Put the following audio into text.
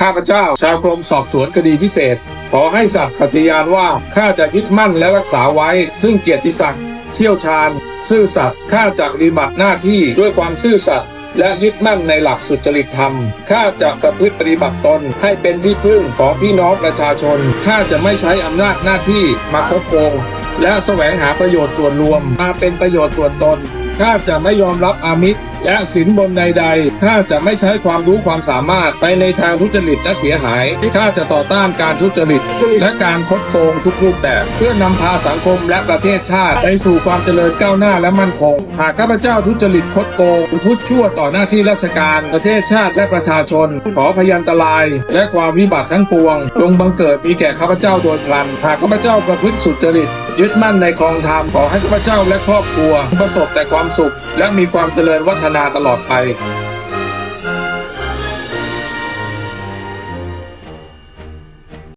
ข้าพเจ้า ชาวกรมสอบสวนคดีพิเศษ ขอให้สัตย์ปฏิญาณว่าข้าจะยึดมั่นและรักษาไว้ ซึ่งเกียรติศักดิ์เชี่ยวชาญ ซื่อสัตย์ข้าจะปฏิบัติหน้าที่ด้วยความซื่อสัตย์และยึดมั่นในหลักสุจริตธรรม ข้าจะประพฤติปฏิบัติตนให้เป็นที่พึ่งของพี่น้องประชาชน ข้าจะไม่ใช้อำนาจหน้าที่มาคดโกงและแสวงหาประโยชน์ส่วนรวมมาเป็นประโยชน์ส่วนตน ข้าจะไม่ยอมรับอามิตรและสินบนใดๆข้าจะไม่ใช้ความรู้ความสามารถไปในทางทุจริตและเสียหายข้าจะต่อต้านการทุจริต และการคดโกงทุกรูปแบบ เพื่อนำพาสังคมและประเทศชาติ ไปสู่ความเจริญก้าวหน้าและมั่นคง หากข้าพเจ้าทุจริตคดโกงพูดชั่วต่อหน้าที่ราชการประเทศชาติและประชาชน ขอพยันตราย และความวิบัติทั้งปวง จงบังเกิดมีแก่ข้าพเจ้าโดยพลัน หากข้าพเจ้าประพฤติสุจริต ยึดมั่นในครองธรรมขอให้ข้าพเจ้าและครอบครัว ประสบแต่ความสุข และมีความเจริญวัฒนาตลอดไป